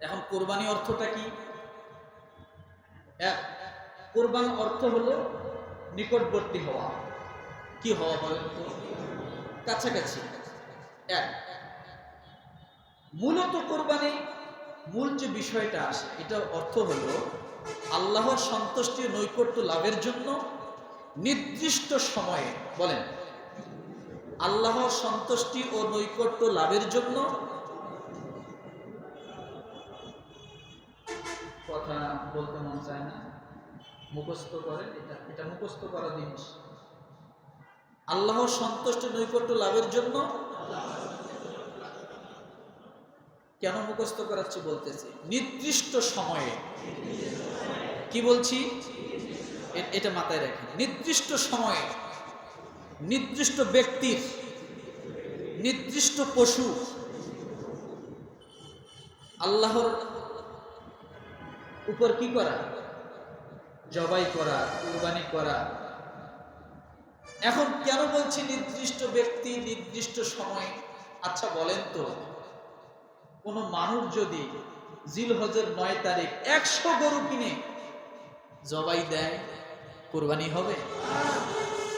এখন কোরবানি অর্থটা কি? এক, কোরবান অর্থ হলো নিকটবর্তী হওয়া। কি হওয়া বলেন? তো কাছাকাছি। এক, মূলত কোরবানি মূল যে বিষয়টা আসে, এটার অর্থ হলো আল্লাহর সন্তুষ্টি নৈকট্য লাভের জন্য নির্দিষ্ট সময়ে, বলেন, আল্লাহর সন্তুষ্টি ও নৈকট্য লাভের জন্য কথা বলতে মন চায় না, মুখস্থ করে এটা এটা মুখস্থ করা জিনিস। আল্লাহর সন্তুষ্ট নৈকট্য লাভের জন্য কেন মুখস্থ করাচ্ছি বলতেছি? নির্দিষ্ট সময়ে। কি বলছি? এটা মাথায় রাখেন নির্দিষ্ট সময়ে। নির্দিষ্ট ব্যক্তির, নির্দিষ্ট পশু, আল্লাহর উপর কি করা? জবাই করা, কুরবানি করা। এখন কেন বলছি নির্দিষ্ট ব্যক্তি, নির্দিষ্ট সময়? আচ্ছা বলেন তো, কোন মানুষ যদি জিল হজের নয় তারিখ একশো গরু কিনে, জবাই দেয়, কোরবানি হবে?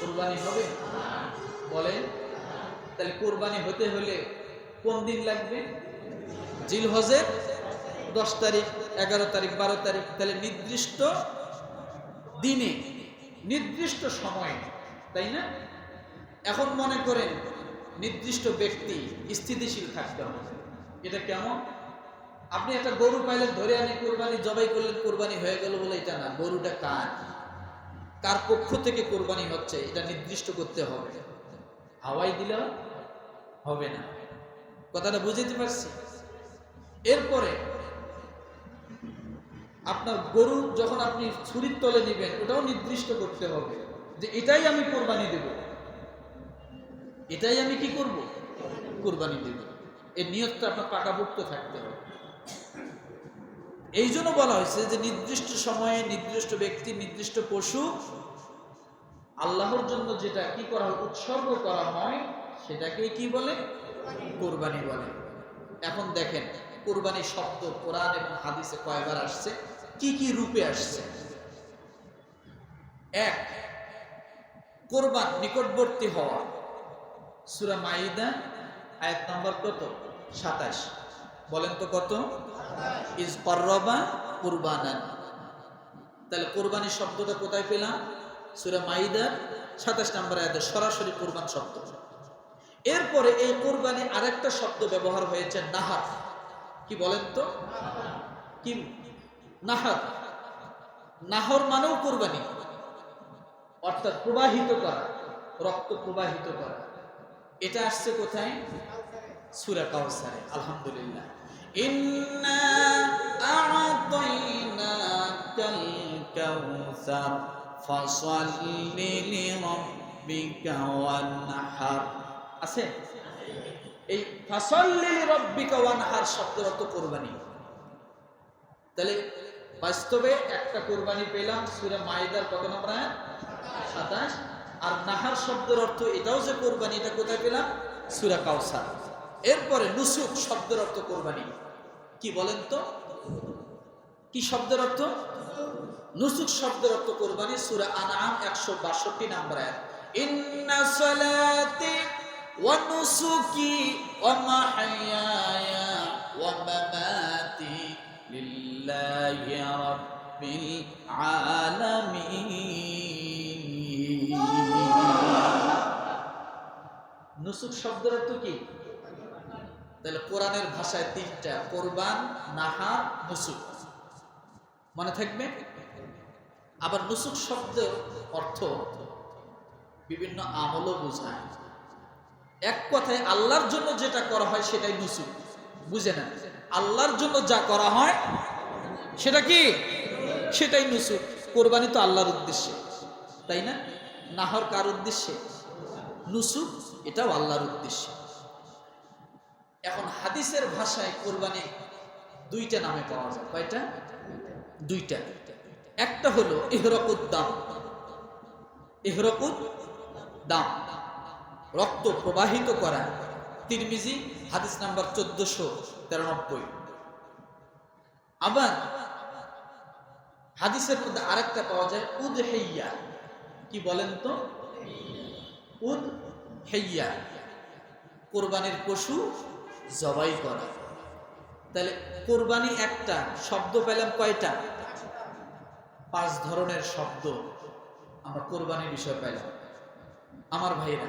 কোরবানি হবে? বলেন, তাহলে কোরবানি হতে হলে কোন দিন লাগবে? জিল হজের দশ তারিখ এগারো তারিখ, বারো তারিখ, তাহলে নির্দিষ্ট দিনে, নির্দিষ্ট সময়ে, তাই না? এখন মনে করেন নির্দিষ্ট ব্যক্তি স্থিতিশীল থাকতে হবে। এটা কেমন? আপনি একটা গরু পাইলেন, ধরে আনি, কোরবানি, জবাই করলেন, কোরবানি হয়ে গেল বলে এটা না। গরুটা কার? কার পক্ষ থেকে কোরবানি হচ্ছে, এটা নির্দিষ্ট করতে হবে। হাওয়াই দিলে হবে না। কথাটা বুঝতে পারছি? এরপরে আপনার গরু যখন আপনি ছুরির তলে নেবেন, ওটাও নির্দিষ্ট করতে হবে যে এটাই আমি কোরবানি দেব। এটাই আমি কি করব? কোরবানি দেব। এর নিয়তটা আপনার পাকাভুক্ত থাকতে হবে। এই জন্য বলা হয়েছে যে নির্দিষ্ট সময়ে নির্দিষ্ট ব্যক্তি, নির্দিষ্ট পশু আল্লাহর জন্য যেটা কি করা উৎসর্গ করা হয় সেটাকে কি বলে? কোরবানি বলে। এখন দেখেন কোরবানি শব্দ কোরআন এবং হাদিসে কয়বার আসছে? কি কি রূপে আসছে? এক কোরবান নিকটবর্তী হওয়া। সুরা মাইদা আয়াত নাম্বার কত? সাতাশ। বলেন তো কত? ইজ করবা কুরবানান। তাহলে কোরবানি শব্দটা কোথায় পেলাম? সুরা মাইদার সাতাশ নাম্বার আয়াতে সরাসরি কোরবান শব্দ। এরপরে এই কোরবানি আরেকটা শব্দ ব্যবহার হয়েছে নাহার। কি বলেন তো? কি? নাহার, নাহর মানেও কোরবানি। অর্থাৎ প্রবাহিত করা, রক্ত প্রবাহিত করা। এটা আসছে কোথায়? সুরা কাউসারে আলহামদুলিল্লাহ। ইন্না আ'তাইনাকাল কাউসার ফাসাল্লি লিরাব্বিকা ওয়ানহার। আছে? এই ফাসাল্লি লিরাব্বিকা ওয়ানহার শব্দের অর্থ কোরবানি। তাহলে বাস্তবে একটা কোরবানি পেলাম, সূরা মাইদার কত নম্বর আয়াত? 27 আর নাহার শব্দের অর্থ এটাও যে কোরবানি, এটা কোথায় পেলাম? সূরা কাউসার এরপরে নুসুক শব্দের অর্থ কোরবানি। কি বলেন তো? কি শব্দের অর্থ? নুসুক শব্দের অর্থ কোরবানি, সূরা আনআম 162 নম্বর আয়াত। ইন্না সালাতি ওয়া নুসুকি ওয়া মাহইয়ায়া ওয়া মামাতি। অর্থ কি? তাহলে কোরআনের ভাষায় তিনটা নুসুক মনে থাকবে? আবার নুসুক শব্দ অর্থ বিভিন্ন আমলও বোঝায়। এক কথায় আল্লাহর জন্য যেটা করা হয় সেটাই নুসুক বুঝে না? আল্লাহর জন্য যা করা হয়, সেটা কি? সেটাই নুসুক কোরবানি তো আল্লাহর উদ্দেশ্যে, তাই না? নাহর কার উদ্দেশ্যে? নুসুক এটাও আল্লাহর উদ্দেশ্যে। এখন হাদিসের ভাষায় কোরবানি দুইটা নামে পাওয়া যায়। কয়টা? দুইটা। একটা হলো ইহরকুদ দাম। ইহরকুদ দাম। রক্ত প্রবাহিত করা। তিরমিজি, হাদিস নাম্বার চোদ্দশো তেরানব্বই। আবার হাদিসের মধ্যে আরেকটা পাওয়া যায় উদ হেইয়া কি বলেন তো? উদ হেইয়া কোরবানির পশু জবাই করা। তাহলে কোরবানি একটা, শব্দ পেলাম কয়টা? পাঁচ ধরনের শব্দ আমরা কোরবানির বিষয় পেলাম। আমার ভাইরা